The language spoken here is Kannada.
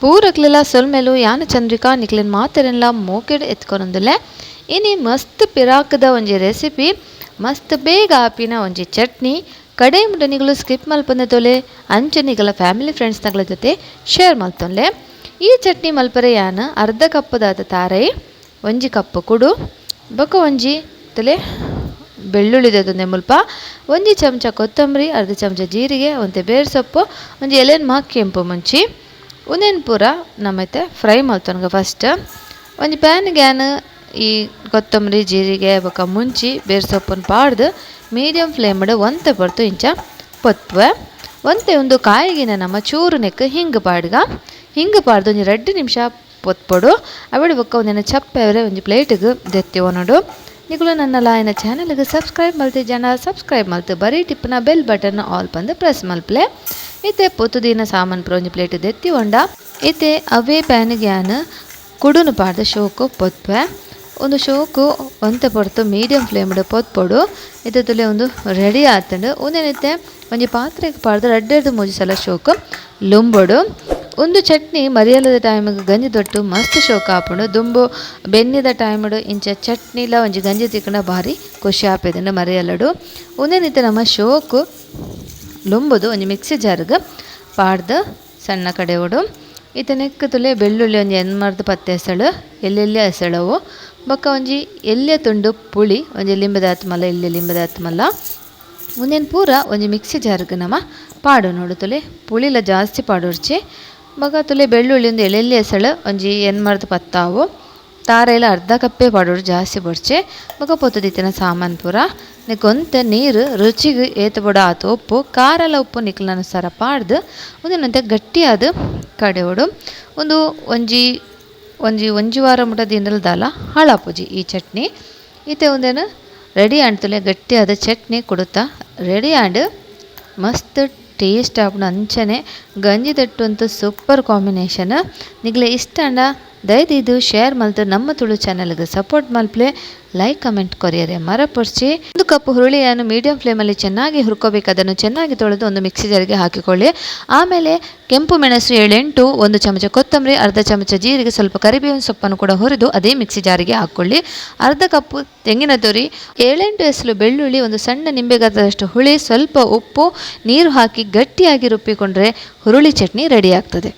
ಪೂರಕ್ಲೆಲ್ಲ ಸೊಲ್ಮೆಲು ಯಾನ ಚಂದ್ರಿಕಾ ನಿಕ್ಲೆನ್ ಮಾತೆರೆನ್ಲ ಮೋಕೆಡ್ ಎತ್ಕೊನೊಂದುಲ್ಲೆ. ಇನಿ ಮಸ್ತ್ ಪಿರಾಕದ ಒಂಜಿ ರೆಸಿಪಿ, ಮಸ್ತ್ ಬೇಗ ಆಪಿನ ಒಂಜಿ ಚಟ್ನಿ, ಕಡೆ ಮುಡನಿಗಳು ಸ್ಕಿಪ್ ಮಲ್ಪಂದ ತೊಲೆ ಅಂಚನಿಗಳ ಫ್ಯಾಮಿಲಿ ಫ್ರೆಂಡ್ಸ್ನಗಳ ಜೊತೆ ಶೇರ್ ಮಲ್ತೊನ್ಲೆ ಈ ಚಟ್ನಿ ಮಲ್ಪರೆ ಯಾನ ಅರ್ಧ ಕಪ್ಪದಾದ ತಾರೈ, ಒಂಜಿ ಕಪ್ ಕುಡು, ಬೊಕ ಒಂಜಿ ತೊಲೆ ಬೆಳ್ಳುಳ್ಳಿದೊಂದೆ ಮುಲ್ಪ ಒಂಜಿ ಚಮಚ ಕೊತ್ತಂಬರಿ, ಅರ್ಧ ಚಮಚ ಜೀರಿಗೆ, ಒಂತೆ ಬೇರ್ ಸೊಪ್ಪು ಒಂಜಿ ಎಲೆನ್ ಮಾ ಕೆಂಪು ಮುಂಚಿ. ಉಂದೆನ್ ಪೂರ ನಮ್ಮೈತೆ ಫ್ರೈ ಮಲ್ತೊನ್ಗ ಫಸ್ಟ್ ಒಂಜಿ ಪ್ಯಾನ್ ಗ್ಯಾನ್ ಈ ಕೊತ್ತಂಬರಿ, ಜೀರಿಗೆ, ಬೊಕ ಮುಂಚಿ ಬೇರೆ ಸೊಪ್ಪನ್ನು ಪಾಡ್ದು ಮೀಡಿಯಂ ಫ್ಲೇಮ್ಡ್ ಒಂತೆ ಬರ್ತು ಇಂಚ ಪೊತ್ವೆ ಒಂತೆ ಒಂದು ಕಾಯಿಗಿನ ನಮ್ಮ ಚೂರು ನೆಕ್ಕ ಹಿಂಗೆ ಪಾಡ್ಗ. ಹಿಂಗೆ ಪಾಡ್ದು ಒಂದು ರಡ್ಡ್ ನಿಮಿಷ ಪೊತ್ಪೊಡು. ಅವಳು ಬೊಕ್ಕ ಒಂದಿನ ಚಪ್ಪೆ ಒಂದು ಒಂಜಿ ಪ್ಲೇಟಿಗೆ ದೆತ್ತಿ ಒನೊಡು ನಿಗುಲು ನನ್ನ ಲಾಯನ ಚಾನಲ್ಗೆ ಸಬ್ಸ್ಕ್ರೈಬ್ ಮಲ್ತಿ ಜನ. ಸಬ್ಸ್ಕ್ರೈಬ್ ಮಲ್ತು ಬರೀ ಟಿಪ್ಪನ್ನ ಬೆಲ್ ಬಟನ್ ಆಲ್ ಬಂದು ಪ್ರೆಸ್ ಮಲ್ಪ್ಲೆ ಸಾಮಾನ್ ಪುರ ಒಂಜಿ ಪ್ಲೇಟ್ ದೆತ್ತಿ ಒಂಡ ಇತ್ತೆ ಅವೇ ಪ್ಯಾನ್ಗೆ ಗ್ಯಾನ್ ಕುಡುನು ಪಾಡ್ದ ಶೋಕು ಪೊತ್ವೆ ಒಂದು ಶೋಕು ಒಂತೆ ಪೊರ್ತು ಮೀಡಿಯಂ ಫ್ಲೇಮ್ಡ್ ಪೊತ್ಪೊಡು ಇತ್ತೆ ತುಲೆ ಒಂದು ರೆಡಿ ಆತಂಡು ಉಂದೆನಿತ್ತೆ ಒಂಜಿ ಪಾತ್ರೆಗ್ ಪಾಡ್ದು ರಡ್ಡೆರ್ದು ಮೂಜಿ ಸಲ ಶೋಕು ಲುಂಬೊಡು ಒಂದು ಚಟ್ನಿ ಮರಿಯಲದ ಟೈಮ್ ಗಂಜಿ ತೊಟ್ಟು ಮಸ್ತ್ ಶೋಕ ಆಪುಂಡು ದುಂಬು ಬೆನ್ನಿದ ಟೈಮ್ಡ್ ಇಂಚ ಚಟ್ನಿಲ ಒಂಜಿ ಗಂಜಿ ತಿಕ್ಕುಂಡ ಬಾರಿ ಖುಷಿ ಆಪೆದುಂಡು ಮರಿಯಲಡು ಉಂದೆನಿತ್ತೆ ನಮ್ಮ ಶೋಕು ಲುಂಬುದು ಒಂಜಿ ಮಿಕ್ಸಿ ಜಾರ್ಗ್. ಪಾಡ್ದ್ ಸಣ್ಣ ಕಡೆವೊಡು. ಇತ್ತೆ ನೆಕ್ಕ್ ತುಲೆ ಬೆಳ್ಳುಳ್ಳಿ ಒಂಜಿ ಎನ್ಮರ್ದ್ ಪತ್ತೆ ಎಸಳು, ಎಲ್ಲೆಲ್ಲಿ ಎಸಳವು. ಬೊಕ ಒಂಜಿ ಎಲ್ಯ ತುಂಡು ಪುಳಿ, ಒಂಜಿ ಲಿಂಬದಾತ್ ಮಲ್ಲ ಎಲ್ಯ ಲಿಂಬದಾತ್ ಮಲ್ಲ ಉಂದೆನ್ ಪೂರ ಒಂಜಿ ಮಿಕ್ಸಿ ಜಾರ್ಗ್ ನಮ ನೋಡು ತುಲೆ. ಪುಳಿಲ ಜಾಸ್ತಿ ಪಾಡೊರ್ಚಿ. ಬೊಕ ತುಲೆ ಬೆಳ್ಳುಳ್ಳಿ ಒಂದು ಎಲೆಲ್ಯ ಎಸಳು, ಒಂಜಿ ಎನ್ಮರ್ದ್ ಪತ್ತಾವು. ತಾರೆಲ ಅರ್ಧ ಕಪ್ಪೆ ಪಡೋರು ಜಾಸ್ತಿ ಬಡ್ಚೆ ಬೊಕ ಪೊತ್ತುದಿತ್ತಿನ ಸಾಮಾನ್ ಪೂರ. ನಿಕೊಂತ ನೀರು, ರುಚಿಗ್ ಏತ್ ಬೊಡ ಆತು ಉಪ್ಪು ಕಾರಲ ಉಪ್ಪು ನಿಕ್ಲನ ಸರ ಪಾಡ್ದು ಒಂದಿನಂತೆ ಗಟ್ಟಿಯಾದ ಕಡೆಯೋಡು ಒಂದು ಒಂಜಿ ಒಂಜಿ ಒಂಜಿ ವಾರ ಮುಟ ದಿನಲ್ದಲ್ಲ ದಾಲ ಹಾಳಾಪುಜಿ ಈ ಚಟ್ನಿ. ಇತ್ತೆ ಒಂದೇನು ರೆಡಿ ಆಂಡ್ತುಲೆ ಗಟ್ಟಿಯಾದ ಚಟ್ನಿ ಕೊಡುತ್ತಾ. ರೆಡಿ ಆಂಡ್ ಮಸ್ತ್ ಟೇಸ್ಟ್ ಆಪುಂಡು ಅಂಚನೆ ಗಂಜಿ ದಟ್ಟು ಅಂತೂ ಸೂಪರ್ ಕಾಂಬಿನೇಷನ್ ನಿಗ್ಲೆ ಇಷ್ಟ ಅಣ್ಣ ದಯದಿದು ಶೇರ್ ಮಲ್ತು ನಮ್ಮ ತುಳು ಚಾನಲ್ಗೆ ಸಪೋರ್ಟ್ ಮಲ್ಪ್ಲೆ ಲೈಕ್ ಕಮೆಂಟ್ ಕೊರಿಯರೆ ಮರಪೊರ್ಚಿ ಒಂದು ಕಪ್ ಹುರುಳಿಯನ್ನು ಮೀಡಿಯಂ ಫ್ಲೇಮಲ್ಲಿ ಚೆನ್ನಾಗಿ ಹುರ್ಕೋಬೇಕು, ಅದನ್ನು ಚೆನ್ನಾಗಿ ತೊಳೆದು ಒಂದು ಮಿಕ್ಸಿ ಜಾರಿಗೆ ಹಾಕಿಕೊಳ್ಳಿ. ಆಮೇಲೆ ಕೆಂಪು ಮೆಣಸು ಏಳೆಂಟು, ಒಂದು ಚಮಚ ಕೊತ್ತಂಬರಿ, ಅರ್ಧ ಚಮಚ ಜೀರಿಗೆ, ಸ್ವಲ್ಪ ಕರಿಬೇವಿನ ಸೊಪ್ಪನ್ನು ಕೂಡ ಹುರಿದು ಅದೇ ಮಿಕ್ಸಿ ಜಾರಿಗೆ ಹಾಕ್ಕೊಳ್ಳಿ ಅರ್ಧ ಕಪ್ಪು ತೆಂಗಿನ ತುರಿ, ಏಳೆಂಟು ಹೆಸಲು ಬೆಳ್ಳುಳ್ಳಿ, ಒಂದು ಸಣ್ಣ ನಿಂಬೆಗಾದಷ್ಟು ಹುಳಿ, ಸ್ವಲ್ಪ ಉಪ್ಪು, ನೀರು ಹಾಕಿ ಗಟ್ಟಿಯಾಗಿ ರುಬ್ಬಿಕೊಂಡ್ರೆ ಹುರುಳಿ ಚಟ್ನಿ ರೆಡಿ ಆಗ್ತದೆ.